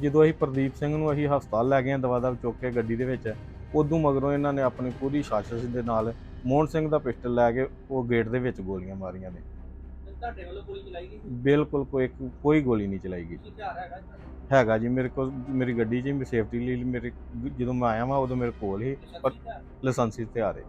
ਜਦੋਂ ਅਸੀਂ ਪ੍ਰਦੀਪ ਸਿੰਘ ਨੂੰ ਅਸੀਂ ਹਸਪਤਾਲ ਲੈ ਗਏ ਦਵਾ ਦਵ ਚੁੱਕ ਕੇ ਗੱਡੀ ਦੇ ਵਿੱਚ ਉਦੋਂ ਮਗਰੋਂ ਇਹਨਾਂ ਨੇ ਆਪਣੀ ਪੂਰੀ ਸਾਜ਼ਿਸ਼ ਦੇ ਨਾਲ ਮੋਹਨ ਸਿੰਘ ਦਾ ਪਿਸਟਲ ਲੈ ਕੇ ਉਹ ਗੇਟ ਦੇ ਵਿੱਚ ਗੋਲੀਆਂ ਮਾਰੀਆਂ ਨੇ ਤੇ ਤੁਹਾਡੇ ਵੱਲੋਂ ਗੋਲੀ ਚਲਾਈ ਗਈ ਸੀ ਬਿਲਕੁਲ ਕੋਈ ਕੋਈ ਗੋਲੀ ਨਹੀਂ ਚਲਾਈ ਗਈ ਹੈਗਾ ਜੀ ਮੇਰੇ ਕੋਲ ਮੇਰੀ ਗੱਡੀ 'ਚ ਹੀ ਸੇਫਟੀ ਲਈ ਮੇਰੇ ਜਦੋਂ ਮੈਂ ਆਇਆ ਵਾਂ ਉਦੋਂ ਮੇਰੇ ਕੋਲ ਹੀ? ਪਰ-? ਲਾਇਸੈਂਸੀ ਹਥਿਆਰ ਹੈ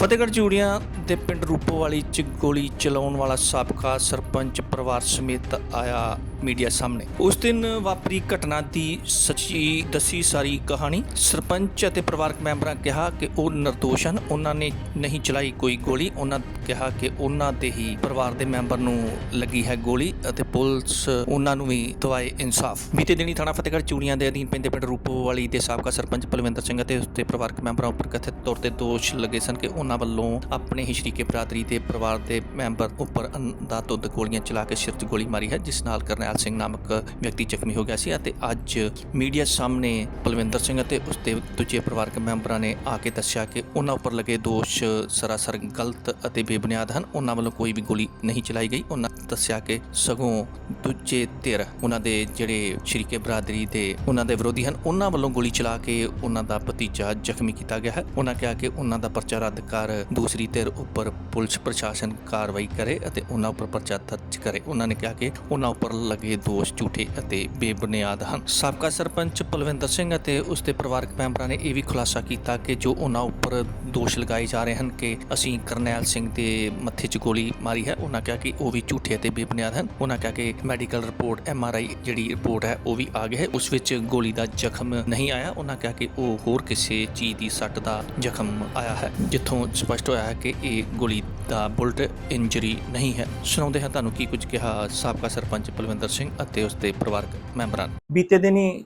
ਫਤਿਹਗੜ੍ਹ ਚੂੜੀਆਂ ਦੇ ਪਿੰਡ ਰੂਪੋਵਾਲੀ 'ਚ ਗੋਲੀ ਚਲਾਉਣ ਵਾਲਾ ਸਾਬਕਾ ਸਰਪੰਚ ਪਰਿਵਾਰ ਸਮੇਤ ਆਇਆ ਮੀਡੀਆ ਸਾਹਮਣੇ। ਉਸ ਦਿਨ ਵਾਪਰੀ ਘਟਨਾ ਦੀ ਸੱਚੀ ਦੱਸੀ ਸਾਰੀ ਕਹਾਣੀ ਸਰਪੰਚ ਅਤੇ ਪਰਿਵਾਰਕ ਮੈਂਬਰਾਂ ਕਿਹਾ ਕਿ ਉਹ ਨਿਰਦੋਸ਼ ਹਨ, ਉਹਨਾਂ ਨੇ ਨਹੀਂ ਚਲਾਈ ਕੋਈ ਗੋਲੀ, ਉਹਨਾਂ ਕਿਹਾ ਕਿ ਉਹਨਾਂ ਦੇ ਹੀ ਪਰਿਵਾਰ ਦੇ ਮੈਂਬਰ ਨੂੰ ਲੱਗੀ ਹੈ ਗੋਲੀ ਅਤੇ ਪੁਲਿਸ ਉਹਨਾਂ ਨੂੰ ਵੀ ਦਵਾਏ ਇਨਸਾਫ। ਬੀਤੇ ਦਿਨੀ ਥਾਣਾ ਫਤਿਹਗੜ੍ਹ ਚੂੜੀਆਂ ਦੇ ਅਧੀਨ ਪੈਂਦੇ ਪਿੰਡ ਰੂਪੋਵਾਲੀ ਦੇ ਸਾਬਕਾ ਸਰਪੰਚ ਪਲਵਿੰਦਰ ਸਿੰਘ ਅਤੇ ਉਸਦੇ ਪਰਿਵਾਰਕ ਮੈਂਬਰਾਂ ਉੱਪਰ ਕਥਿਤ ਤੌਰ ਤੇ ਦੋਸ਼ ਲੱਗੇ ਸਨ ਕਿ ਉਹਨਾਂ ਵੱਲੋਂ ਆਪਣੇ ਹੀ ਸ਼ਰੀਕੇ ਬਰਾਦਰੀ ਦੇ ਪਰਿਵਾਰ ਦੇ ਮੈਂਬਰ ਉੱਪਰ ਅੰਧਾਧੁੰਦ ਗੋਲੀਆਂ ਚਲਾ ਕੇ ਸਿਰ 'ਚ ਗੋਲੀ ਮਾਰੀ ਹੈ, ਜਿਸ ਨਾਲ ਕਰਨੈਲ ਸਿੰਘ ਨਾਮਕ ਵਿਅਕਤੀ ਜ਼ਖਮੀ ਹੋ ਗਿਆ ਸੀ ਅਤੇ ਅੱਜ ਮੀਡੀਆ ਸਾਹਮਣੇ ਪਲਵਿੰਦਰ ਸਿੰਘ ਅਤੇ ਉਸ ਦੇ ਦੂਜੇ ਪਰਿਵਾਰਕ ਮੈਂਬਰਾਂ ਨੇ ਆ ਕੇ ਦੱਸਿਆ ਕਿ ਉਹਨਾਂ ਉੱਪਰ ਲੱਗੇ ਦੋਸ਼ ਸਰਾਸਰ ਗਲਤ ਅਤੇ ਬੇਬੁਨਿਆਦ ਹਨ। ਉਹਨਾਂ ਵੱਲੋਂ ਕੋਈ ਵੀ ਗੋਲੀ ਨਹੀਂ ਚਲਾਈ ਗਈ। ਉਹਨਾਂ ਦੱਸਿਆ ਕਿ ਸਗੋਂ ਦੂਜੇ ਧਿਰ, ਉਹਨਾਂ ਦੇ ਜਿਹੜੇ ਸ਼ਰੀਕੇ ਬਰਾਦਰੀ ਦੇ ਉਹਨਾਂ ਦੇ ਵਿਰੋਧੀ ਹਨ, ਉਹਨਾਂ ਵੱਲੋਂ ਗੋਲੀ ਚਲਾ ਕੇ ਉਹਨਾਂ ਦਾ ਭਤੀਜਾ ਜ਼ਖਮੀ ਕੀਤਾ ਗਿਆ ਹੈ। ਉਹਨਾਂ ਕਿਹਾ ਕਿ ਉਹਨਾਂ ਦਾ ਪਰਚਾ ਰੱਦ ਕਰ ਦੂਸਰੀ ਧਿਰ ਉੱਪਰ ਪੁਲਿਸ ਪ੍ਰਸ਼ਾਸਨ ਕਾਰਵਾਈ ਕਰੇ ਅਤੇ ਉਹਨਾਂ ਉੱਪਰ ਪਰਚਾ ਦਰਜ ਕਰੇ। ਉਹਨਾਂ ਨੇ ਕਿਹਾ ਕਿ ਉਹਨਾਂ ਉੱਪਰ ਲੱਗੇ ਦੋਸ਼ ਝੂਠੇ ਅਤੇ ਬੇਬੁਨਿਆਦ ਹਨ। ਸਾਬਕਾ ਸਰਪੰਚ ਪਲਵਿੰਦਰ ਸਿੰਘ ਅਤੇ ਉਸ ਦੇ ਪਰਿਵਾਰਕ ਮੈਂਬਰਾਂ ਨੇ ਇਹ ਵੀ ਖੁਲਾਸਾ ਕੀਤਾ ਕਿ ਜੋ ਉਹਨਾਂ ਉੱਪਰ ਦੋਸ਼ ਲਗਾਏ ਜਾ ਰਹੇ ਹਨ ਕਿ ਅਸੀਂ ਕਰਨੈਲ ਸਿੰਘ ਦੇ ਮੱਥੇ 'ਚ ਗੋਲੀ ਮਾਰੀ ਹੈ, ਉਹਨਾਂ ਕਿਹਾ ਕਿ ਉਹ ਵੀ ਝੂਠੇ ਅਤੇ ਬੇਬੁਨਿਆਦ ਹਨ। ਉਹਨਾਂ ਕਿਹਾ ਕਿ ਮੈਡੀਕਲ ਰਿਪੋਰਟ ਐਮਆਰਆਈ ਜਿਹੜੀ ਰਿਪੋਰਟ ਹੈ, ਉਹ ਵੀ ਆ ਗਈ ਹੈ। ਉਸ ਵਿੱਚ ਗੋਲੀ ਦਾ ਜ਼ਖਮ ਨਹੀਂ ਆਇਆ। ਉਹਨਾਂ ਕਿਹਾ ਕਿ ਉਹ ਹੋਰ ਕਿਸੇ ਚੀਜ਼ ਦੀ ਸੱਟ ਦਾ ਜ਼ਖਮ ਆਇਆ ਹੈ, ਜਿੱਥੋਂ ਸਪਸ਼ਟ ਹੋਇਆ ਹੈ ਕਿ ਇਹ ਗੋਲੀ ਦਾ ਬੁਲਟ ਇੰਜਰੀ ਨਹੀਂ ਹੈ। ਸੁਣਾਉਂਦੇ ਹਾਂ ਤੁਹਾਨੂੰ ਕੀ ਕੁਝ ਕਿਹਾ ਸਾਬਕਾ ਸਰਪੰਚ ਪਲਵਿੰਦਰ ਸਿੰਘ ਅਤੇ ਉਸ ਦੇ ਪਰਿਵਾਰਕ ਮੈਂਬਰਾਂ ਨੇ। ਬੀਤੇ ਦਿਨੀ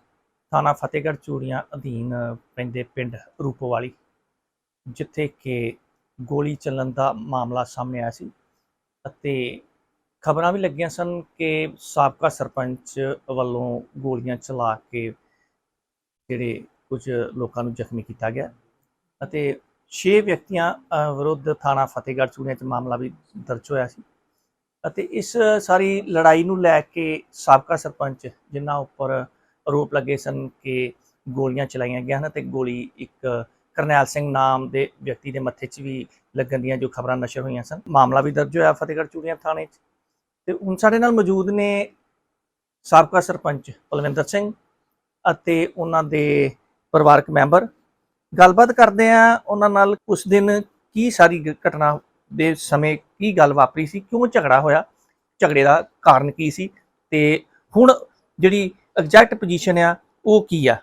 ਥਾਣਾ ਫਤਿਹਗੜ੍ਹ ਚੂੜੀਆਂ ਅਧੀਨ ਪੈਂਦੇ ਪਿੰਡ ਰੂਪੋਵਾਲੀ, ਜਿੱਥੇ ਕਿ ਗੋਲੀ ਚੱਲਣ ਦਾ ਮਾਮਲਾ ਸਾਹਮਣੇ ਆਇਆ ਸੀ ਅਤੇ ਖਬਰਾਂ ਵੀ ਲੱਗੀਆਂ ਸਨ ਕਿ ਸਾਬਕਾ ਸਰਪੰਚ ਵੱਲੋਂ ਗੋਲੀਆਂ ਚਲਾ ਕੇ ਜਿਹੜੇ ਕੁਝ ਲੋਕਾਂ ਨੂੰ ਜ਼ਖਮੀ ਕੀਤਾ ਗਿਆ ਅਤੇ 6 ਵਿਅਕਤੀਆਂ ਵਿਰੁੱਧ ਥਾਣਾ ਫਤਿਹਗੜ੍ਹ ਚੂੜੀਆਂ 'ਚ ਮਾਮਲਾ ਵੀ ਦਰਜ ਹੋਇਆ ਸੀ। ਅਤੇ ਇਸ ਸਾਰੀ ਲੜਾਈ ਨੂੰ ਲੈ ਕੇ ਸਾਬਕਾ ਸਰਪੰਚ ਜਿਨ੍ਹਾਂ ਉੱਪਰ ਆਰੋਪ ਲੱਗੇ ਸਨ ਕਿ ਗੋਲੀਆਂ ਚਲਾਈਆਂ ਗਈਆਂ ਹਨ ਤੇ ਗੋਲੀ ਇੱਕ ਕਰਨੈਲ ਸਿੰਘ ਨਾਮ ਦੇ ਵਿਅਕਤੀ ਦੇ ਮੱਥੇ 'ਚ ਵੀ ਲੱਗਣ ਦੀਆਂ ਜੋ ਖਬਰਾਂ ਨਸ਼ਰ ਹੋਈਆਂ ਸਨ। ਮਾਮਲਾ ਵੀ ਦਰਜ ਹੋਇਆ ਫਤਿਹਗੜ੍ਹ ਚੂੜੀਆਂ ਥਾਣੇ 'ਚ। ਤੇ ਹੁਣ ਸਾਡੇ ਨਾਲ ਮੌਜੂਦ ਨੇ ਸਾਬਕਾ ਸਰਪੰਚ ਪਲਵਿੰਦਰ ਸਿੰਘ ਅਤੇ ਉਹਨਾਂ ਦੇ ਪਰਿਵਾਰਕ ਮੈਂਬਰ। ਗੱਲਬਾਤ ਕਰਦੇ ਆ ਉਹਨਾਂ ਨਾਲ ਉਸ ਦਿਨ ਕੀ ਸਾਰੀ ਘਟਨਾ ਦੇ ਸਮੇਂ ਕੀ ਗੱਲ ਵਾਪਰੀ ਸੀ ਕਿਉਂ ਝਗੜਾ ਹੋਇਆ ਝਗੜੇ ਦਾ ਕਾਰਨ ਕੀ ਸੀ ਤੇ ਹੁਣ ਜਿਹੜੀ ਐਗਜ਼ੈਕਟ ਪੋਜੀਸ਼ਨ ਆ ਉਹ ਕੀ ਆ?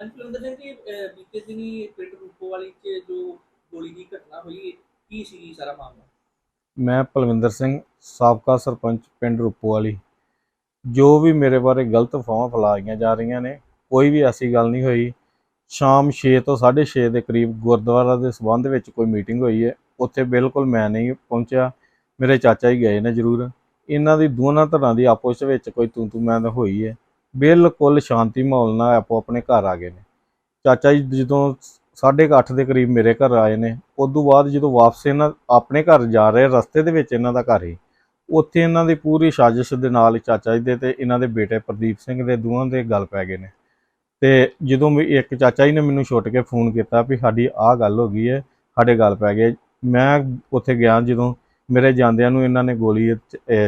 ਅਨਪਿੰਦਰ ਸਿੰਘ ਜੀ ਅਹ, ਬੀਤੇ ਦਿਨੀ ਪਿੰਡ ਰੂਪੋਵਾਲੀ 'ਚ ਜੋ ਗੋਲੀ ਦੀ ਘਟਨਾ ਹੋਈ ਕੀ ਸੀ ਸਾਰਾ ਮਾਮਲਾ? ਮੈਂ ਪਲਵਿੰਦਰ ਸਿੰਘ ਸਾਬਕਾ ਸਰਪੰਚ ਪਿੰਡ ਰੂਪੋਵਾਲੀ। ਜੋ ਵੀ ਮੇਰੇ ਬਾਰੇ ਗਲਤ ਅਫਵਾਹਾਂ ਫੈਲਾਈਆਂ ਜਾ ਰਹੀਆਂ ਨੇ ਕੋਈ ਵੀ ਐਸੀ ਗੱਲ ਨਹੀਂ ਹੋਈ। ਸ਼ਾਮ 6 ਤੋਂ 6:30 ਦੇ ਕਰੀਬ ਗੁਰਦੁਆਰਾ ਦੇ ਸਬੰਧ ਵਿੱਚ ਕੋਈ ਮੀਟਿੰਗ ਹੋਈ ਹੈ। ਉੱਥੇ ਬਿਲਕੁਲ ਮੈਂ ਨਹੀਂ ਪਹੁੰਚਿਆ। ਮੇਰੇ ਚਾਚਾ ਹੀ ਗਏ ਨੇ ਜ਼ਰੂਰ। ਇਹਨਾਂ ਦੀ ਦੋਨਾਂ ਧਿਰਾਂ ਦੀ ਆਪਸ ਵਿੱਚ ਕੋਈ ਤੂੰ ਤੂੰ ਮੈਂ ਤਾਂ ਹੋਈ ਹੈ ਬਿਲਕੁਲ ਸ਼ਾਂਤੀ ਮਾਹੌਲ ਨਾਲ ਆਪੋ ਆਪਣੇ ਘਰ ਆ ਗਏ ਨੇ। ਚਾਚਾ ਜੀ ਜਦੋਂ 8:30 ਦੇ ਕਰੀਬ ਮੇਰੇ ਘਰ ਆਏ ਨੇ ਉਸ ਤੋਂ ਬਾਅਦ ਜਦੋਂ ਵਾਪਸ ਇਹਨਾਂ ਆਪਣੇ ਘਰ ਜਾ ਰਹੇ, ਰਸਤੇ ਦੇ ਵਿੱਚ ਇਹਨਾਂ ਦਾ ਘਰ ਹੀ ਉੱਥੇ ਇਹਨਾਂ ਦੀ ਪੂਰੀ ਸਾਜ਼ਿਸ਼ ਦੇ ਨਾਲ ਚਾਚਾ ਜੀ ਦੇ ਤੇ ਇਹਨਾਂ ਦੇ ਬੇਟੇ ਪ੍ਰਦੀਪ ਸਿੰਘ ਦੇ ਦੋਵਾਂ ਦੇ ਗੱਲ ਪੈ ਗਏ ਨੇ। ਤੇ ਜਦੋਂ ਵੀ ਇੱਕ ਚਾਚਾ ਜੀ ਨੇ ਮੈਨੂੰ ਛੁੱਟ ਕੇ ਫੋਨ ਕੀਤਾ ਵੀ ਸਾਡੀ ਆਹ ਗੱਲ ਹੋ ਗਈ ਹੈ ਸਾਡੇ ਗੱਲ ਪੈ ਗਏ। ਮੈਂ ਉੱਥੇ ਗਿਆ ਜਦੋਂ ਮੇਰੇ ਜਾਂਦਿਆਂ ਨੂੰ ਇਹਨਾਂ ਨੇ ਗੋਲੀ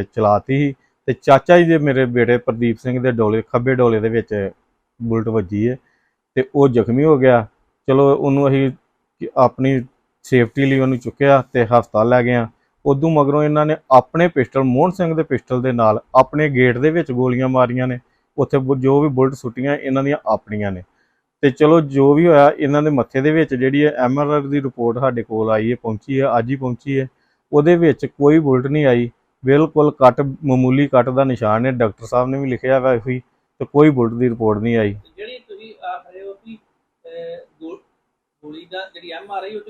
ਚਲਾਤੀ ਸੀ ਤੇ ਚਾਚਾ ਜੀ ਦੇ ਮੇਰੇ ਬੇਟੇ ਪ੍ਰਦੀਪ ਸਿੰਘ ਦੇ ਡੋਲੇ, ਖੱਬੇ ਡੋਲੇ ਦੇ ਵਿੱਚ ਬੁਲਟ ਵੱਜੀ ਹੈ ਤੇ ਉਹ ਜ਼ਖਮੀ ਹੋ ਗਿਆ। ਚਲੋ ਉਹਨੂੰ ਅਸੀਂ ਆਪਣੀ ਸੇਫਟੀ ਲਈ ਉਹਨੂੰ ਚੁੱਕਿਆ ਤੇ ਹਸਪਤਾਲ ਲੈ ਗਏ ਆ। ਉਦੋਂ ਮਗਰੋਂ ਇਹਨਾਂ ਨੇ ਆਪਣੇ ਪਿਸਟਲ, ਮੋਹਨ ਸਿੰਘ ਦੇ ਪਿਸਟਲ ਦੇ ਨਾਲ ਆਪਣੇ ਗੇਟ ਦੇ ਵਿੱਚ ਗੋਲੀਆਂ ਮਾਰੀਆਂ ਨੇ। ਉੱਥੇ ਬੁ- ਜੋ ਵੀ ਬੁਲਟ ਸੁੱਟੀਆਂ, ਇਹਨਾਂ ਦੀਆਂ ਆਪਣੀਆਂ ਨੇ। ਤੇ ਚਲੋ ਜੋ ਵੀ ਹੋਇਆ ਇਹਨਾਂ ਦੇ ਮੱਥੇ ਦੇ ਵਿੱਚ ਜਿਹੜੀ ਹੈ ਐਮਆਰਆਰ ਦੀ ਰਿਪੋਰਟ ਸਾਡੇ ਕੋਲ ਆਈ ਹੈ ਪਹੁੰਚੀ ਹੈ ਅੱਜ ਹੀ ਪਹੁੰਚੀ ਹੈ। ਉਹਦੇ ਵਿੱਚ ਕੋਈ ਬੁਲਟ ਨਹੀਂ ਆਈ। ਬਿਲਕੁਲ ਕੱਟ ਮਾਮੂਲੀ ਕੱਟ ਦਾ ਨਿਸ਼ਾਨ ਹੈ। ਡਾਕਟਰ ਸਾਹਿਬ ਨੇ ਵੀ ਲਿਖਿਆ ਹੋਇਆ ਸੀ ਤੇ ਕੋਈ ਬੁਲਟ ਦੀ ਰਿਪੋਰਟ ਨਹੀਂ ਆਈ। ਜਿਹੜੀ ਤੁਸੀਂ ਆਖ ਰਹੇ ਹੋ ਕਿ ਗੋਲੀ ਦਾ ਜਿਹੜੀ ਐਮ ਆਰ ਆਈ ਉਹ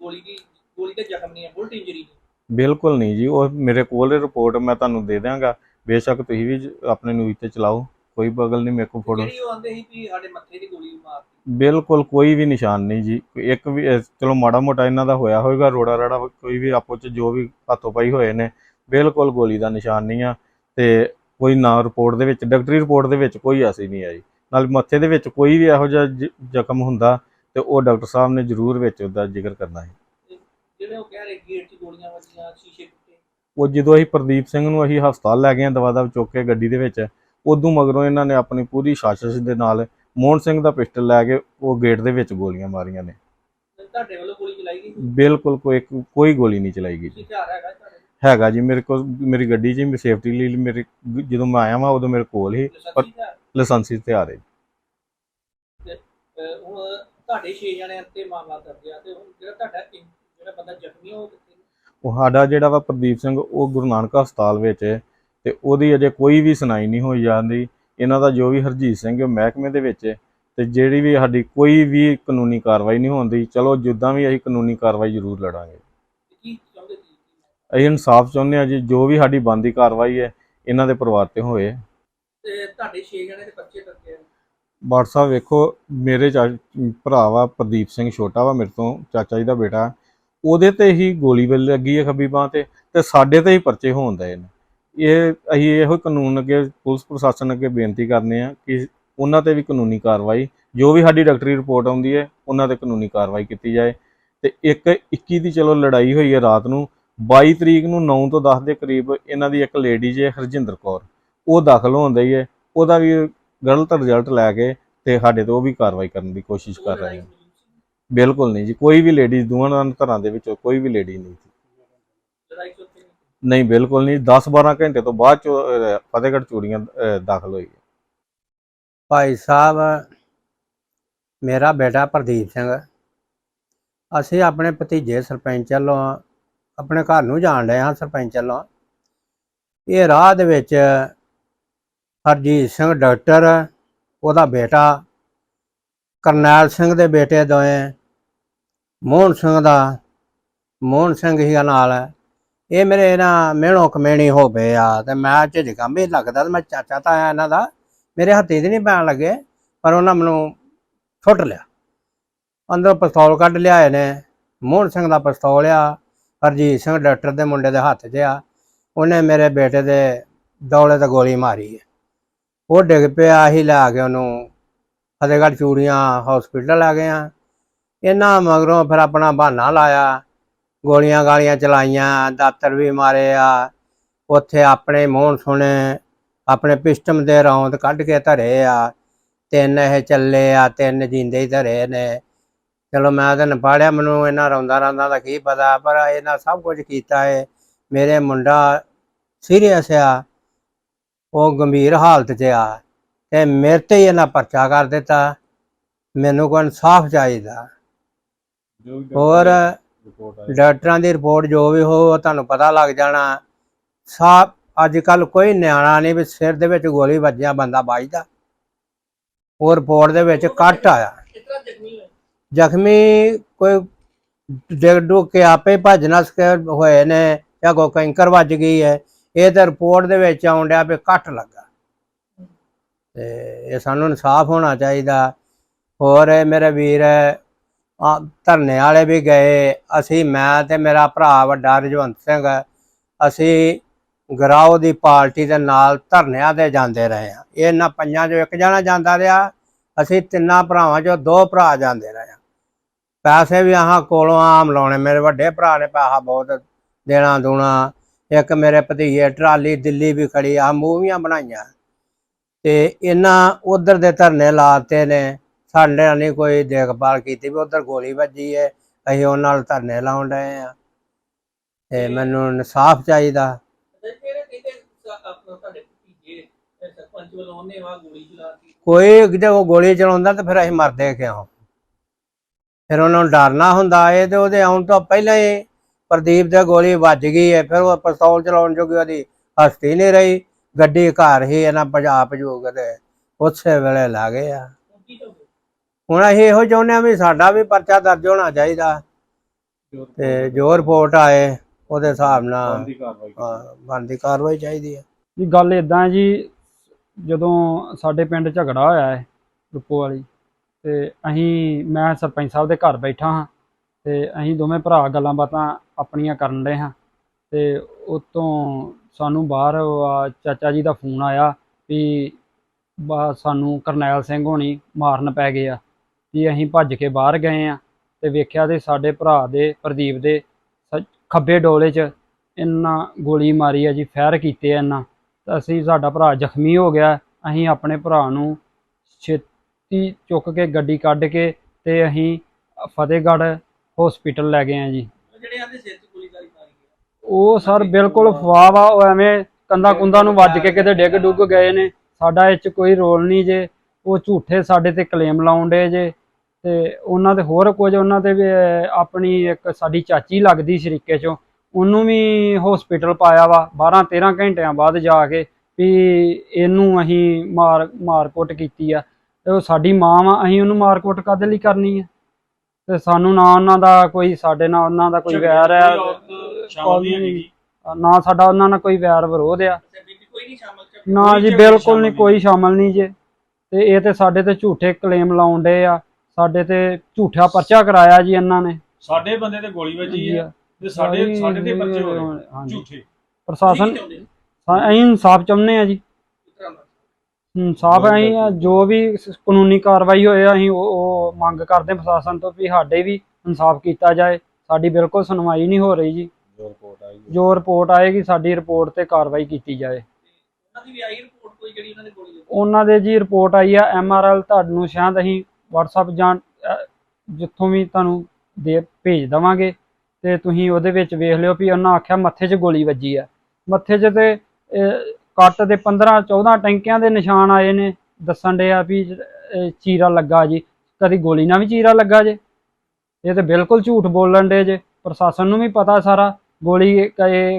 ਗੋਲੀ ਦੀ ਗੋਲੀ ਤੇ ਜ਼ਖਮ ਨਹੀਂ ਹੈ ਬੁਲਟ ਇੰਜਰੀ ਬਿਲਕੁਲ ਨਹੀਂ ਜੀ। ਉਹ ਮੇਰੇ ਕੋਲ ਰਿਪੋਰਟ ਮੈਂ ਤੁਹਾਨੂੰ ਦੇ ਦਿਆਂਗਾ। ਬੇਸ਼ੱਕ ਤੁਸੀਂ ਵੀ ਆਪਣੇ ਨਿਊਜ਼ ਤੇ ਚਲਾਓ। ਕੋਈ ਬਗਲ ਨਹੀਂ ਮੇਰੇ ਕੋਲ ਫੋਟੋ। ਜਿਹੜੀ ਉਹ ਆਂਦੇ ਸੀ ਵੀ ਸਾਡੇ ਮੱਥੇ ਦੀ ਗੋਲੀ ਮਾਰਤੀ। ਬਿਲਕੁਲ ਕੋਈ ਵੀ ਨਿਸ਼ਾਨ ਨਹੀਂ ਜੀ। ਇੱਕ ਵੀ ਅਹ ਚਲੋ ਮਾੜਾ ਮੋਟਾ ਇਹਨਾਂ ਦਾ ਹੋਇਆ ਹੋਵੇਗਾ ਰੋੜਾ ਰੜਾ ਕੋਈ ਵੀ ਆਪੋ ਚ ਜੋ ਵੀ ਹੱਥੋਂ ਪਾਈ ਹੋਏ ਨੇ ਬਿਲਕੁਲ ਗੋਲੀ ਦਾ ਨਿਸ਼ਾਨ ਨਹੀਂ ਆ। ਤੇ ਕੋਈ ਨਾ ਰਿਪੋਰਟ ਦੇ ਵਿੱਚ ਡਾਕਟਰੀ ਰਿਪੋਰਟ ਦੇ ਵਿੱਚ ਕੋਈ ਐਸੀ ਨਹੀਂ ਆਈ ਨਾਲ ਮੱਥੇ ਦੇ ਵਿੱਚ ਕੋਈ ਵੀ ਇਹੋ ਜਿਹਾ ਜ- ਜ਼ਖਮ ਹੁੰਦਾ ਤੇ ਉਹ ਡਾਕਟਰ ਸਾਹਿਬ ਨੇ ਜ਼ਰੂਰ ਵਿੱਚ ਉਹਦਾ ਜ਼ਿਕਰ ਕਰਨਾ ਹੈ। ਜਿਹੜੇ ਉਹ ਕਹਿ ਰਹੇ ਗੇਟ 'ਚ ਗੋਲੀਆਂ ਵੱਜੀਆਂ ਸ਼ੀਸ਼ੇ ਟੁੱਟੇ। ਉਹ ਜਦੋਂ ਅਸੀਂ ਪ੍ਰਦੀਪ ਸਿੰਘ ਨੂੰ ਅਸੀਂ ਹਸਪਤਾਲ ਲੈ ਗਏ ਦਵਾ ਦਵ ਚੁੱਕ ਕੇ ਗੱਡੀ ਦੇ ਵਿੱਚ ਉਦੋਂ ਮਗਰੋਂ ਇਹਨਾਂ ਨੇ ਆਪਣੀ ਪੂਰੀ ਸਾਜ਼ਿਸ਼ ਦੇ ਨਾਲ ਮੋਹਨ ਸਿੰਘ ਦਾ ਪਿਸਟਲ ਲੈ ਕੇ ਉਹ ਗੇਟ ਦੇ ਵਿੱਚ ਗੋਲੀਆਂ ਮਾਰੀਆਂ ਨੇ। ਤੇ ਤੁਹਾਡੇ ਵੱਲੋਂ ਗੋਲੀ ਚਲਾਈ ਗਈ? ਬਿਲਕੁਲ ਕੋਈ ਕੋਈ ਗੋਲੀ ਨਹੀਂ ਚਲਾਈ ਗਈ ਜੀ। ਹੈਗਾ ਜੀ ਮੇਰੇ ਕੋਲ ਮੇਰੀ ਗੱਡੀ 'ਚ ਮੇਰੀ ਸੇਫਟੀ ਲਈ ਮੇਰੇ ਜਦੋਂ ਮੈਂ ਆਇਆ ਵਾਂ ਉਦੋਂ ਮੇਰੇ ਕੋਲ ਹੀ ਲਾਇਸੈਂਸੀ ਹਥਿਆਰ? ਲਾਇਸੈਂਸੀ ਤੇ ਆ ਰਹੇ ਤੁਹਾਡੇ 6 ਜਣਿਆਂ ਤੇ ਮਾਮਲਾ ਦਰਜ ਆ ਤੇ ਹੁਣ ਜਿਹੜਾ ਤੁਹਾਡਾ ਜਿਹੜਾ ਬੰਦਾ ਜ਼ਖਮੀ ਆ ਉਹ ਸਾਡਾ ਜਿਹੜਾ ਵਾ ਪ੍ਰਦੀਪ ਸਿੰਘ ਉਹ ਗੁਰੂ ਨਾਨਕ ਹਸਪਤਾਲ ਵਿੱਚ ਹੈ ਤੇ ਉਹਦੀ ਅਜੇ ਕੋਈ ਵੀ ਸੁਣਾਈ ਨਹੀਂ ਹੋਈ ਜਾਂਦੀ। ਇਹਨਾਂ ਦਾ ਜੋ ਵੀ ਹਰਜੀਤ ਸਿੰਘ ਉਹ ਮਹਿਕਮੇ ਦੇ ਵਿੱਚ ਤੇ ਜਿਹੜੀ ਵੀ ਸਾਡੀ ਕੋਈ ਵੀ ਕਾਨੂੰਨੀ ਕਾਰਵਾਈ ਨਹੀਂ ਹੁੰਦੀ। ਚਲੋ ਜਿੱਦਾਂ ਵੀ ਅਸੀਂ ਕਾਨੂੰਨੀ ਕਾਰਵਾਈ ਜ਼ਰੂਰ ਲੜਾਂਗੇ। ਅਸੀਂ ਇਨਸਾਫ ਚਾਹੁੰਦੇ ਹਾਂ ਜੀ ਜੋ ਵੀ ਸਾਡੀ ਬੰਦੀ ਕਾਰਵਾਈ ਹੈ ਇਹਨਾਂ ਦੇ ਪਰਿਵਾਰ ਤੇ ਹੋਏ। ਤੇ ਤੁਹਾਡੇ 6 ਜਣੇ ਦੇ ਬੱਚੇ ਕਰਦੇ ਆ? ਬਾਟ ਸਾਹਿਬ ਵੇਖੋ ਮੇਰੇ ਭਰਾ ਵਾ ਪ੍ਰਦੀਪ ਸਿੰਘ ਛੋਟਾ ਵਾ ਮੇਰੇ ਤੋਂ ਚਾਚਾ ਜੀ ਦਾ ਬੇਟਾ। ਉਹਦੇ ਤੇ ਹੀ ਗੋਲੀ ਵੱਲ ਲੱਗੀ ਹੈ ਖੱਬੀ ਬਾਹ ਤੇ ਤੇ ਸਾਡੇ ਤੇ ਹੀ ਪਰਚੇ ਹੋਣ ਦਏ ਨੇ। ਇਹ ਅਸੀਂ ਇਹੋ ਕਾਨੂੰਨ ਅੱਗੇ, ਪੁਲਿਸ ਪ੍ਰਸ਼ਾਸਨ ਅੱਗੇ ਬੇਨਤੀ ਕਰਨੇ ਆ ਕਿ ਉਹਨਾਂ ਤੇ ਵੀ ਕਾਨੂੰਨੀ ਕਾਰਵਾਈ, ਜੋ ਵੀ ਸਾਡੀ ਡਾਕਟਰੀ ਰਿਪੋਰਟ ਆਉਂਦੀ ਹੈ, ਉਹਨਾਂ ਤੇ ਕਾਨੂੰਨੀ ਕਾਰਵਾਈ ਕੀਤੀ ਜਾਏ। ਤੇ ਇੱਕ 21 ਦੀ ਚਲੋ ਲੜਾਈ ਹੋਈ ਹੈ ਰਾਤ ਨੂੰ 22 ਤਰੀਕ ਨੂੰ 9 ਤੋਂ 10 ਦੇ ਕਰੀਬ ਇਹਨਾਂ ਦੀ ਇੱਕ ਲੇਡੀ ਜੇ, ਹਰਜਿੰਦਰ ਕੌਰ, ਉਹ ਦਾਖਲ ਹੋਣ ਦਈ ਹੈ। ਉਹਦਾ ਵੀ ਗਲਤ ਰਿਜ਼ਲਟ ਲੈ ਕੇ ਤੇ ਸਾਡੇ ਤੋਂ ਉਹ ਵੀ ਕਾਰਵਾਈ ਕਰਨ ਦੀ ਕੋਸ਼ਿਸ਼ ਕਰ ਰਹੇ ਹਾਂ ਬਿਲਕੁਲ ਨਹੀਂ ਜੀ, ਕੋਈ ਵੀ ਲੇਡੀਜ਼ ਦੋਵਾਂ ਧਰਾਂ ਦੇ ਵਿੱਚ ਕੋਈ ਵੀ ਲੇਡੀ ਨਹੀਂ ਸੀ। ਲੜਾਈ ਨਹੀਂ। ਬਿਲਕੁਲ ਨਹੀਂ। 10 12 ਘੰਟੇ ਤੋਂ ਬਾਅਦ ਚੋ ਅਹ, ਫਤਿਹਗੜ੍ਹ ਚੂੜੀਆਂ ਅਹ, ਦਾਖਲ ਹੋਈ ਭਾਈ ਸਾਹਿਬ ਮੇਰਾ ਬੇਟਾ ਪ੍ਰਦੀਪ ਸਿੰਘ। ਅਸੀਂ ਆਪਣੇ ਭਤੀਜੇ ਸਰਪੰਚ ਵੱਲੋਂ ਆਪਣੇ ਘਰ ਨੂੰ ਜਾਣ ਰਹੇ ਹਾਂ ਸਰਪੰਚ ਵੱਲੋਂ। ਇਹ ਰਾਹ ਦੇ ਵਿੱਚ ਹਰਜੀਤ ਸਿੰਘ ਡਾਕਟਰ ਉਹਦਾ ਬੇਟਾ ਕਰਨੈਲ ਸਿੰਘ ਦੇ ਬੇਟੇ ਦੋਏ ਮੋਹਨ ਸਿੰਘ ਦਾ ਮੋਹਨ ਸਿੰਘ ਹੀ ਨਾਲ। ਇਹ ਮੇਰੇ ਨਾ ਮਿਹਣੋ ਕਮੇਣੀ ਹੋ ਪਏ ਆ, ਤੇ ਮੈਂ ਝਿਜਕਾਂ ਵੀ ਲੱਗਦਾ, ਤੇ ਮੈਂ ਚਾਚਾ ਤਾਂ ਆਇਆ ਇਹਨਾਂ ਦਾ, ਮੇਰੇ ਹੱਥੀ ਤੇ ਨਹੀਂ ਪੈਣ ਲੱਗੇ, ਪਰ ਉਹਨਾਂ ਮੈਨੂੰ ਛੁੱਟ ਲਿਆ। ਅੰਦਰੋਂ ਪਿਸਤੌਲ ਕੱਢ ਲਿਆਏ ਨੇ, ਮੋਹਨ ਸਿੰਘ ਦਾ ਪਿਸਤੌਲ ਆ, ਹਰਜੀਤ ਸਿੰਘ ਡਾਕਟਰ ਦੇ ਮੁੰਡੇ ਦੇ ਹੱਥ 'ਚ ਆ, ਉਹਨੇ ਮੇਰੇ ਬੇਟੇ ਦੇ ਦੌਲੇ ਤੇ ਗੋਲੀ ਮਾਰੀ ਹੈ। ਉਹ ਡਿੱਗ ਪਿਆ ਹੀ ਲਿਆ ਕੇ ਉਹਨੂੰ ਫਤਿਹਗੜ੍ਹ ਚੂੜੀਆਂ ਹਸਪੀਟਲ ਆ ਗਏ ਆ। ਇਹਨਾਂ ਮਗਰੋਂ ਫਿਰ ਆਪਣਾ ਬਹਾਨਾ ਲਾਇਆ ਗੋਲੀਆਂ ਗਾਲੀਆਂ ਚਲਾਈਆਂ ਦਾਤਰ ਵੀ ਮਾਰੇ ਆ। ਉੱਥੇ ਆਪਣੇ ਮੋਹਨ ਸੁਣੇ ਆਪਣੇ ਪਿਸਟਮ ਦੇ ਰੌਂਦ ਕੱਢ ਕੇ ਧਰੇ ਆ। ਤਿੰਨ ਇਹ ਚੱਲੇ ਆ ਤਿੰਨ ਜਿੰਦੇ ਹੀ ਧਰੇ ਨੇ। ਚਲੋ ਮੈਂ ਤਾਂ ਪੜਿਆ ਮੈਨੂੰ ਇਹਨਾਂ ਰੌਂਦਾ ਰੌਂਦਾ ਦਾ ਕੀ ਪਤਾ ਪਰ ਇਹਨਾਂ ਸਭ ਕੁਝ ਕੀਤਾ ਏ। ਮੇਰੇ ਮੁੰਡਾ ਸੀਰੀਅਸ ਆ ਉਹ ਗੰਭੀਰ ਹਾਲਤ 'ਚ ਆ ਤੇ ਮੇਰੇ ਤੇ ਹੀ ਇਹਨਾਂ ਪਰਚਾ ਕਰ ਦਿੱਤਾ। ਮੈਨੂੰ ਕੋਈ ਇਨਸਾਫ ਚਾਹੀਦਾ। ਹੋਰ ਡਾਕਟਰਾਂ ਦੀ ਰਿਪੋਰਟ ਜੋ ਵੀ ਹੋ ਉਹ ਤੁਹਾਨੂੰ ਪਤਾ ਲੱਗ ਜਾਣਾ। ਸਾਹ ਅੱਜ ਕੱਲ ਕੋਈ ਨਿਆਣਾ ਨਹੀਂ ਵੀ ਸਿਰ ਦੇ ਵਿੱਚ ਗੋਲੀ ਵੱਜਿਆ ਬੰਦਾ ਵੱਜਦਾ। ਉਹ ਰਿਪੋਰਟ ਦੇ ਵਿੱਚ ਕੱਟ ਆਇਆ। ਜ਼ਖਮੀ ਕੋਈ ਡਿੱਗ ਡੁੱਗ ਕੇ ਆਪੇ ਭੱਜ ਨਾ ਸਕੇ ਹੋਏ ਨੇ ਜਾਂ ਕੋਈ ਕੈਂਕਰ ਵੱਜ ਗਈ ਹੈ। ਇਹ ਤਾਂ ਰਿਪੋਰਟ ਦੇ ਵਿੱਚ ਆਉਣ ਡਿਆ ਵੀ ਕੱਟ ਲੱਗਾ। ਤੇ ਇਹ ਸਾਨੂੰ ਇਨਸਾਫ ਹੋਣਾ ਚਾਹੀਦਾ। ਹੋਰ ਇਹ ਮੇਰੇ ਵੀਰ ਆ ਧਰਨੇ ਵਾਲੇ ਵੀ ਗਏ, ਅਸੀਂ, ਮੈਂ ਤੇ ਮੇਰਾ ਭਰਾ ਵੱਡਾ ਰਜਵੰਤ ਸਿੰਘ, ਅਸੀਂ ਗਰਾਓ ਦੀ ਪਾਰਟੀ ਦੇ ਨਾਲ ਧਰਨਿਆਂ ਤੇ ਜਾਂਦੇ ਰਹੇ ਆ ਇਹਨਾਂ ਪੰਜਾਂ ਚੋਂ ਇੱਕ ਜਣਾ ਜਾਂਦਾ ਰਿਹਾ, ਅਸੀਂ ਤਿੰਨਾਂ ਭਰਾਵਾਂ ਚੋਂ ਦੋ ਭਰਾ ਜਾਂਦੇ ਰਹੇ ਆ ਪੈਸੇ ਵੀ ਆਹਾਂ ਕੋਲੋਂ ਆਮ ਲਾਉਣੇ, ਮੇਰੇ ਵੱਡੇ ਭਰਾ ਨੇ ਪੈਸਾ ਬਹੁਤ ਦੇਣਾ ਦੂਣਾ, ਇੱਕ ਮੇਰੇ ਭਤੀਜੇ ਟਰਾਲੀ ਦਿੱਲੀ ਵੀ ਖੜੀ ਆ ਮੂਵੀਆਂ ਬਣਾਈਆਂ। ਤੇ ਇਹਨਾਂ ਉਧਰ ਦੇ ਧਰਨੇ ਲਾਤੇ ਨੇ ਸਾਡੇ ਨਾਲ ਨਹੀਂ ਕੋਈ ਦੇਖਭਾਲ ਕੀਤੀ ਵੀ ਉਧਰ ਗੋਲੀ ਵੱਜੀ ਹੈ ਅਸੀਂ ਉਹਨਾਂ ਨਾਲ ਧਰਨੇ ਲਾਉਣ ਡਏ ਆ ਤੇ ਮੈਨੂੰ ਇਨਸਾਫ ਚਾਹੀਦਾ। ਕੋਈ ਜੇ ਉਹ ਗੋਲੀ ਚਲਾਉਂਦਾ ਤਾਂ ਫਿਰ ਅਸੀਂ ਮਰਦੇ ਕਿਉਂ? ਫਿਰ ਉਹਨਾਂ ਨੂੰ ਡਰਨਾ ਹੁੰਦਾ ਏ ਤੇ ਉਹਦੇ ਆਉਣ ਤੋਂ ਪਹਿਲਾਂ ਹੀ ਪ੍ਰਦੀਪ ਦੇ ਗੋਲੀ ਵੱਜ ਗਈ ਹੈ ਫਿਰ ਉਹ ਪਿਸਤੌਲ ਚਲਾਉਣ ਜੋਗੀ ਉਹਦੀ ਹਸਤੀ ਨਹੀਂ ਰਹੀ। ਗੱਡੀ ਘਰ ਹੀ ਇਹਨਾਂ ਭਜਾ ਭਜੂਗ ਤੇ ਉਸੇ ਵੇਲੇ ਲਾ ਗਏ ਆ। ਹੁਣ ਅਸੀਂ ਇਹੋ ਚਾਹੁੰਦੇ ਆ ਵੀ ਸਾਡਾ ਵੀ ਪਰਚਾ ਦਰਜ ਹੋਣਾ ਚਾਹੀਦਾ। ਤੇ ਜੋ ਰਿਪੋਰਟ ਆਏ ਉਹਦੇ ਹਿਸਾਬ ਨਾਲ ਦੀ ਕਾਰਵਾਈ ਹਾਂ, ਬਣਦੀ ਕਾਰਵਾਈ ਚਾਹੀਦੀ ਹੈ ਜੀ ਗੱਲ ਇਦਾਂ ਹੈ ਜੀ ਜਦੋਂ ਸਾਡੇ ਪਿੰਡ ਝਗੜਾ ਹੋਇਆ ਹੈ ਰੁੱਪੋ ਵਾਲੀ ਤੇ ਅਸੀਂ ਮੈਂ ਸਰਪੰਚ ਸਾਹਿਬ ਦੇ ਘਰ ਬੈਠਾ ਹਾਂ ਤੇ ਅਸੀਂ ਦੋਵੇਂ ਭਰਾ ਗੱਲਾਂ ਬਾਤਾਂ ਆਪਣੀਆਂ ਕਰਨ ਰਹੇ ਹਾਂ। ਤੇ ਉਤੋਂ ਸਾਨੂੰ ਬਾਹਰ ਚਾਚਾ ਜੀ ਦਾ ਫੋਨ ਆਇਆ ਵੀ ਬਾ ਸਾਨੂੰ ਕਰਨੈਲ ਸਿੰਘ ਹੋਣੀ ਮਾਰਨ ਪੈ ਗਏ ਆ। ਵੀ ਅਸੀਂ ਭੱਜ ਕੇ ਬਾਹਰ ਗਏ ਆ ਤੇ ਵੇਖਿਆ ਤੇ ਸਾਡੇ ਭਰਾ ਦੇ ਪ੍ਰਦੀਪ ਦੇ ਖੱਬੇ ਡੋਲੇ 'ਚ ਇੰਨਾ ਗੋਲੀ ਮਾਰੀ ਆ ਜੀ ਫਾਇਰ ਕੀਤੇ ਆ ਇੰਨਾ। ਤਾਂ ਅਸੀਂ ਸਾਡਾ ਭਰਾ ਜ਼ਖਮੀ ਹੋ ਗਿਆ ਅਸੀਂ ਆਪਣੇ ਭਰਾ ਨੂੰ ਛੇਤੀ ਚੁੱਕ ਕੇ ਗੱਡੀ ਕੱਢ ਕੇ ਤੇ ਅਸੀਂ ਫਤਿਹਗੜ੍ਹ ਹਸਪੀਟਲ ਲੈ ਗਏ ਆ ਜੀ। ਜਿਹੜੇ ਆਂਦੇ ਸਿਰ 'ਚ ਗੋਲੀਬਾਰੀ ਮਾਰੀ ਹੈ ਉਹ ਸਰ ਬਿਲਕੁਲ ਅਫਵਾਹ ਵਾ ਉਹ ਐਵੇਂ ਕੰਦਾ ਕੁੰਦਾ ਨੂੰ ਵੱਜ ਕੇ ਕਿਤੇ ਡਿੱਗ ਡੁੱਗ ਗਏ ਨੇ। ਸਾਡਾ ਇਹ ਚ ਕੋਈ ਰੋਲ ਨਹੀਂ ਜੇ ਉਹ ਝੂਠੇ ਸਾਡੇ ਤੇ ਕਲੇਮ ਲਾਉਂਦੇ ਜੇ। ਤੇ ਉਹਨਾਂ ਦੇ ਹੋਰ ਕੁਝ ਉਹਨਾਂ ਦੇ ਵੀ ਆਪਣੀ ਇੱਕ ਸਾਡੀ ਚਾਚੀ ਲੱਗਦੀ ਸ਼ਰੀਕੇ ਚੋਂ ਉਹਨੂੰ ਵੀ ਹਸਪੀਟਲ ਪਾਇਆ ਵਾ 12 13 ਘੰਟਿਆਂ ਬਾਅਦ ਜਾ ਕੇ ਵੀ ਇਹਨੂੰ ਅਸੀਂ ਮਾਰ ਮਾਰਕੁੱਟ ਕੀਤੀ ਆ। ਤੇ ਉਹ ਸਾਡੀ ਮਾਂ ਵਾ ਅਸੀਂ ਉਹਨੂੰ ਮਾਰਕੁੱਟ ਕਾਹਦੇ ਲਈ ਕਰਨੀ ਹੈ ਤੇ ਸਾਨੂੰ ਨਾ ਉਹਨਾਂ ਦਾ ਕੋਈ ਸਾਡੇ ਨਾਲ ਉਹਨਾਂ ਦਾ ਕੋਈ ਵੈਰ ਹੈ ਨਾ ਸਾਡਾ ਉਹਨਾਂ ਨਾਲ ਕੋਈ ਵੈਰ ਵਿਰੋਧ ਆ। ਨਾ ਜੀ ਬਿਲਕੁਲ ਨਹੀਂ ਕੋਈ ਸ਼ਾਮਲ ਨਹੀਂ ਜੇ। ਤੇ ਇਹ ਤੇ ਸਾਡੇ ਤੇ ਝੂਠੇ ਕਲੇਮ ਲਾਉਂਦੇ ਆ। ਸਾਡੇ ਤੇ ਝੂਠਾ ਪਰਚਾ ਕਰਾਇਆ ਜੀ ਇਹਨਾਂ ਨੇ। ਸਾਡੇ ਬੰਦੇ ਤੇ ਗੋਲੀ ਵੱਜੀ ਹੈ ਤੇ ਸਾਡੇ ਸਾਡੇ ਤੇ ਪਰਚੇ ਹੋ ਰਹੇ ਝੂਠੇ। ਪ੍ਰਸ਼ਾਸਨ? ਅਸੀਂ ਇਨਸਾਫ ਚਾਹੁੰਦੇ ਆ ਜੀ। ਦਾ। ਇਨਸਾਫ ਅਸੀਂ ਆ, ਜੋ ਵੀ ਕਾਨੂੰਨੀ ਕਾਰਵਾਈ ਹੋਏ ਅਸੀਂ ਉਹ ਉਹ ਮੰਗ ਕਰਦੇ ਹਾਂ ਪ੍ਰਸ਼ਾਸਨ ਤੋਂ ਵੀ ਸਾਡੇ ਵੀ ਇਨਸਾਫ ਕੀਤਾ ਜਾਏ। ਸਾਡੀ ਬਿਲਕੁਲ ਸੁਣਵਾਈ ਨਹੀਂ ਹੋ ਰਹੀ ਜੀ। ਜੋ ਰਿਪੋਰਟ। ਜੋ ਆਏਗੀ ਸਾਡੀ ਰਿਪੋਰਟ ਤੇ ਕਾਰਵਾਈ ਕੀਤੀ ਜਾਏ। ਉਹਨਾਂ ਦੀ ਵੀ ਆਈ ਰਿਪੋਰਟ ਕੋਈ ਜਿਹੜੀ ਉਹਨਾਂ ਨੇ ਗੋਲੀ ਉਹਨਾਂ ਦੇ ਜੀ ਰਿਪੋਰਟ ਆਈ ਆ ਐਮਆਰਐਲ ਤੁਹਾਨੂੰ ਸ਼ਾਇਦ ਅਸੀਂ WhatsApp ਜਾਂ ਜਿੱਥੋਂ ਵੀ ਤੁਹਾਨੂੰ ਦੇ, ਭੇਜ ਦਵਾਂਗੇ ਤੇ ਤੁਸੀਂ ਉਹਦੇ ਵਿੱਚ ਵੇਖ ਲਿਓ ਵੀ ਉਹਨਾਂ ਆਖਿਆ ਮੱਥੇ 'ਚ ਗੋਲੀ ਵੱਜੀ ਆ। ਮੱਥੇ 'ਚ ਤੇ ਕੱਟ ਦੇ 15 14 ਟੈਂਕਿਆਂ ਦੇ ਨਿਸ਼ਾਨ ਆਏ ਨੇ, ਦੱਸਣ ਦੇ ਆ ਵੀ ਚੀਰਾ ਲੱਗਾ ਜੀ। ਕਦੀ ਗੋਲੀ ਨਾਲ ਵੀ ਚੀਰਾ ਲੱਗਾ ਜੇ। ਇਹ ਤੇ ਬਿਲਕੁਲ ਝੂਠ ਬੋਲਣ ਦੇ ਜੇ। ਪ੍ਰਸ਼ਾਸਨ ਨੂੰ ਵੀ ਪਤਾ ਸਾਰਾ, ਗੋਲੀ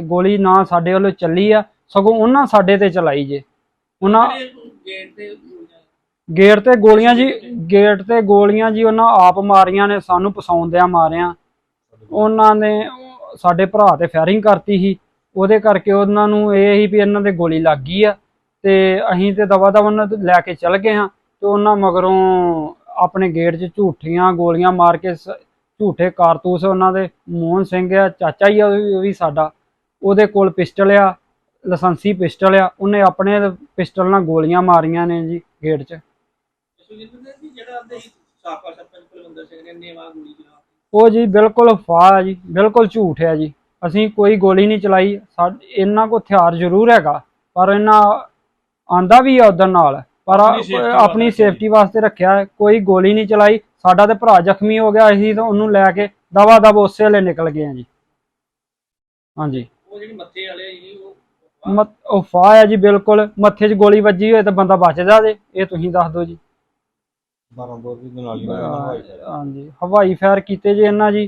ਗੋਲੀ ਨਾ ਸਾਡੇ ਵੱਲੋਂ ਚੱਲੀ ਆ, ਸਗੋਂ ਉਹਨਾਂ ਸਾਡੇ ਤੇ ਚਲਾਈ ਜੇ। ਉਹਨਾਂ ਗੇਟ ਤੇ ਗੇਟ ਤੇ ਗੋਲੀਆਂ ਜੀ, ਗੇਟ ਤੇ ਗੋਲੀਆਂ ਜੀ, ਉਹਨਾਂ ਆਪ ਮਾਰੀਆਂ ਨੇ, ਸਾਨੂੰ ਪਸਾਉਂਦਿਆਂ ਮਾਰਿਆ। ਉਹਨਾਂ ਨੇ ਸਾਡੇ ਭਰਾ ਤੇ ਫਾਇਰਿੰਗ ਕਰਤੀ ਸੀ। ਉਹਦੇ ਕਰਕੇ ਉਹਨਾਂ ਨੂੰ ਇਹ ਸੀ ਵੀ ਇਹਨਾਂ ਦੇ ਗੋਲੀ ਲੱਗ ਗਈ ਆ। ਤੇ ਅਸੀਂ ਤੇ ਦਵਾ ਦਵਾ ਉਹਨਾਂ ਨੂੰ ਲੈ ਕੇ ਚੱਲ ਗਏ ਹਾਂ ਤੇ ਉਹਨਾਂ ਮਗਰੋਂ ਆਪਣੇ ਗੇਟ 'ਚ ਝੂਠੀਆਂ ਗੋਲੀਆਂ ਮਾਰ ਕੇ ਸ- ਝੂਠੇ ਕਾਰਤੂਸ ਉਹਨਾਂ ਦੇ, ਮੋਹਨ ਸਿੰਘ ਆ, ਚਾਚਾ ਹੀ ਆ, ਉਹ ਵੀ- ਉਹ ਵੀ ਸਾਡਾ। ਉਹਦੇ ਕੋਲ ਪਿਸਟਲ ਆ, ਲਾਇਸੈਂਸੀ ਪਿਸਟਲ ਆ। ਉਹਨੇ ਆਪਣੇ ਪਿਸਟਲ ਨਾਲ ਗੋਲੀਆਂ ਮਾਰੀਆਂ ਨੇ ਜੀ, ਗੇਟ 'ਚ। ਸੁਖਜਿੰਦਰ ਸਿੰਘ ਜੀ ਜਿਹੜਾ ਆਂਦੇ ਸਾਫਾ ਸਰਪੰਚ ਕੁਲਵਿੰਦਰ ਸਿੰਘ ਨੇ ਨੇਵਾ ਗੋਲੀ ਚਲਾ ਉਹ ਜੀ ਬਿਲਕੁਲ ਅਫਵਾਹ ਹੈ ਜੀ ਬਿਲਕੁਲ ਝੂਠ ਹੈ ਜੀ। ਅਸੀਂ ਕੋਈ ਗੋਲੀ ਨਹੀਂ ਚਲਾਈ ਇਹਨਾਂ ਕੋ ਹਥਿਆਰ ਜ਼ਰੂਰ ਹੈਗਾ ਪਰ ਇਹਨਾਂ ਆਂਦਾ ਵੀ ਆ ਉਧਰ ਨਾਲ ਪਰ ਆਪਣੀ ਸੇਫਟੀ ਵਾਸਤੇ ਰੱਖਿਆ ਹੈ। ਕੋਈ ਗੋਲੀ ਨਹੀਂ ਚਲਾਈ। ਸਾਡਾ ਤੇ ਭਰਾ ਜ਼ਖਮੀ ਹੋ ਗਿਆ ਅਸੀਂ ਤਾਂ ਉਹਨੂੰ ਲੈ ਕੇ ਦਵਾ ਦਵ ਉਸੇ ਵੇਲੇ ਨਿਕਲ ਗਏ ਹਾਂ ਜੀ। ਹਾਂਜੀ। ਉਹ ਜਿਹੜੀ ਮੱਥੇ ਵਾਲੇ ਸੀ ਉਹ ਮਤ ਅਫਵਾਹ ਹੈ ਜੀ ਬਿਲਕੁਲ ਮੱਥੇ 'ਚ ਗੋਲੀ ਵੱਜੀ ਹੋਏ ਤਾਂ ਬੰਦਾ ਬਚਦਾ ਜੇ ਇਹ ਤੁਸੀਂ ਦੱਸ ਦਿਓ ਜੀ। 12 ਬੋਰ ਦੀ ਦਨਾਲੀ ਨਾਲ ਹਵਾਈ। ਹਾਂਜੀ ਹਵਾਈ ਫਾਇਰ ਕੀਤੇ ਜੇ ਇਹਨਾਂ ਜੀ